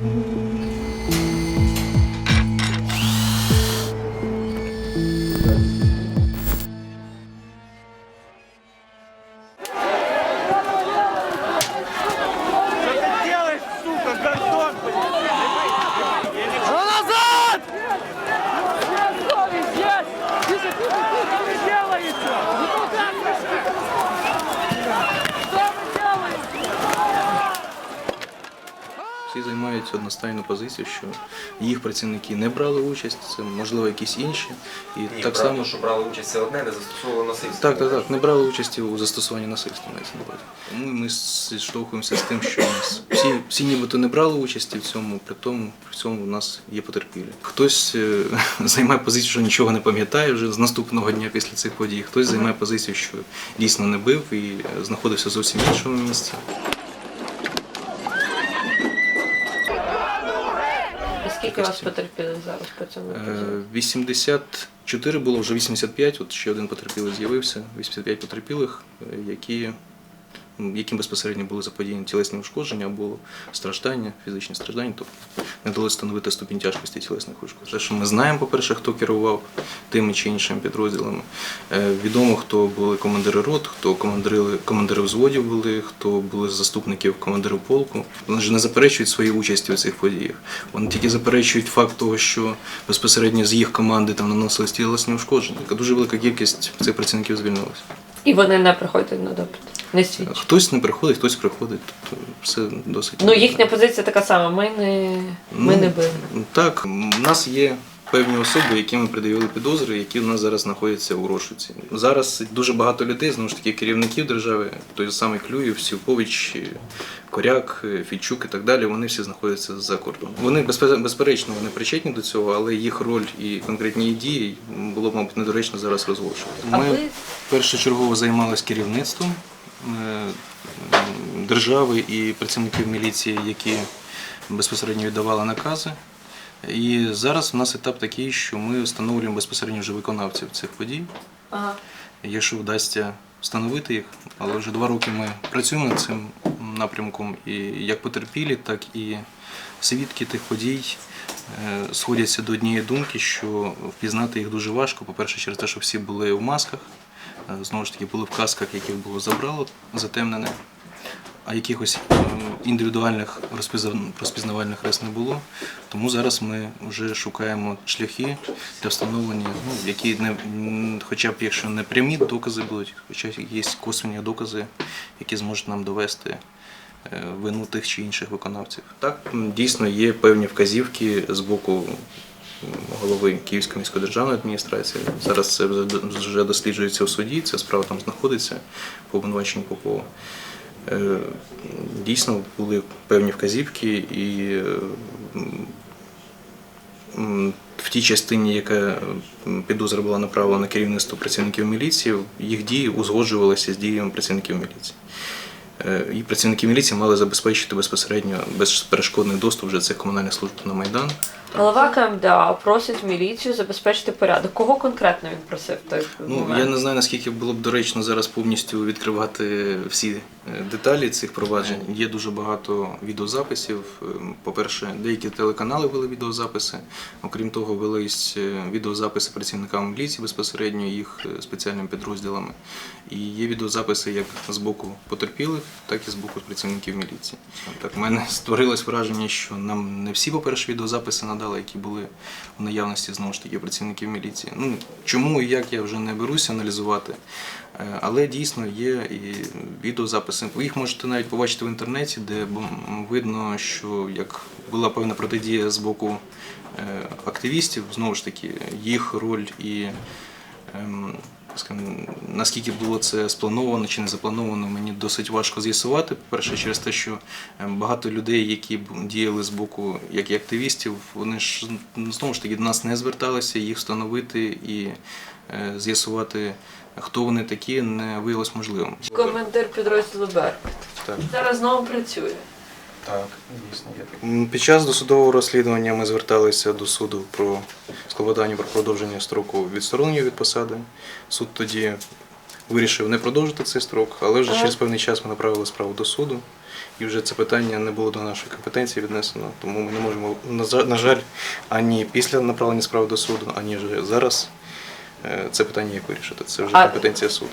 Всі займають одностайну позицію, що їх працівники не брали участь, це можливо якісь інші. І Ні, так правда, само що брали участь це одне, не застосовували насильство. Так, так, так. Не брали участі у застосуванні насильства мається на увазі. Ми, ми зіштовхуємося з тим, що нас всі, всі нібито не брали участі в цьому, при тому при цьому у нас є потерпілі. Хтось е, займає позицію, що нічого не пам'ятає вже з наступного дня після цих подій. Хтось займає позицію, що дійсно не бив і е, знаходився зовсім в іншому місці. І скільки вас потерпіли зараз по цьому Е, епізоду? 84 було, вже 85, от ще один потерпілий з'явився, 85 потерпілих, е, які, яким безпосередньо були заподіяні тілесні ушкодження або страждання, фізичні страждання, тобто не вдалося встановити ступінь тяжкості тілесних ушкоджень. Те, що ми знаємо, по-перше, хто керував тими чи іншими підрозділами. Е, Відомо, хто були командири рот, хто командири, командири взводів були, хто були заступників командирів полку. Вони ж не заперечують свої участі у цих подіях. Вони тільки заперечують факт того, що безпосередньо з їх команди там наносились тілесні ушкодження. Дуже велика кількість цих працівників звільнилася. І вони не приходять на допит, не свідчать. Хтось не приходить, хтось приходить. Тобто все досить. Ну їхня позиція така сама. Ми не ми Ну, не били. Так, у нас є певні особи, які ми придавили підозри, які у нас зараз знаходяться у розшуці. Зараз дуже багато людей, знову ж таки, керівників держави, той самий Клюєв, Сівкович, Коряк, Фічук і так далі. Вони всі знаходяться за кордоном. Вони безперечно вони причетні до цього, але їх роль і конкретні дії було б, мабуть, недоречно зараз розголошувати. Ми першочергово займалися керівництвом держави і працівників міліції, які безпосередньо віддавали накази. І зараз у нас етап такий, що ми встановлюємо безпосередньо вже виконавців цих подій. ага. Якщо вдасться встановити їх, але вже два роки ми працюємо над цим напрямком, і як потерпілі, так і свідки тих подій е, сходяться до однієї думки, що впізнати їх дуже важко. По-перше, через те, що всі були в масках, е, знову ж таки, були в касках, яких було забрало затемнене, а якихось е, індивідуальних розпізнавальних рис не було. Тому зараз ми вже шукаємо шляхи для встановлення, ну, які не хоча б якщо не прямі докази будуть, хоча є косвенні докази, які зможуть нам довести е, вину тих чи інших виконавців. Так, дійсно є певні вказівки з боку голови Київської міської державної адміністрації. Зараз це вже досліджується в суді, ця справа там знаходиться по обвинуваченню Попова. Е, Дійсно були певні вказівки, і е, в тій частині, яка підозра була направлена на керівництво працівників міліції, їх дії узгоджувалися з діями працівників міліції. Е, І працівники міліції мали забезпечити безпосередньо безперешкодний доступ вже цих комунальних служб на Майдан. Голова КМДА просить міліцію забезпечити порядок. Кого конкретно він просив той Ну момент? я не знаю наскільки було б доречно зараз повністю відкривати всі е, деталі цих проваджень. Є дуже багато відеозаписів. Е, По-перше, деякі телеканали вели відеозаписи. Окрім того, велись відеозаписи працівникам міліції безпосередньо їх спеціальними підрозділами. І є відеозаписи як з боку потерпілих, так і з боку працівників міліції. Так, в мене створилось враження, що нам не всі, по-перше, відеозаписи надали, які були в наявності знову ж таки працівників міліції. Ну чому і як я вже не беруся аналізувати, Е, але дійсно є і відеозаписи. Ви їх можете навіть побачити в інтернеті, де видно, що як була певна протидія з боку е, активістів, знову ж таки, їх роль і ем, наскільки було це сплановано чи не заплановано, мені досить важко з'ясувати. По-перше, через те, що ем, багато людей, які діяли з боку як і активістів, вони ж ну, знову ж таки до нас не зверталися, їх встановити і е, з'ясувати, хто вони такі, не виявилось можливим. Командир підрозділу Беркут. Так. Зараз знову працює. Так, дійсно є. Під час досудового розслідування ми зверталися до суду про складання про продовження строку відсторонення від посади. Суд тоді вирішив не продовжити цей строк, але вже через певний час ми направили справу до суду. і вже це питання не було до нашої компетенції віднесено. Тому ми не можемо, на на жаль, ані після направлення справи до суду, ані вже зараз е, це питання як вирішити. Це вже компетенція суду.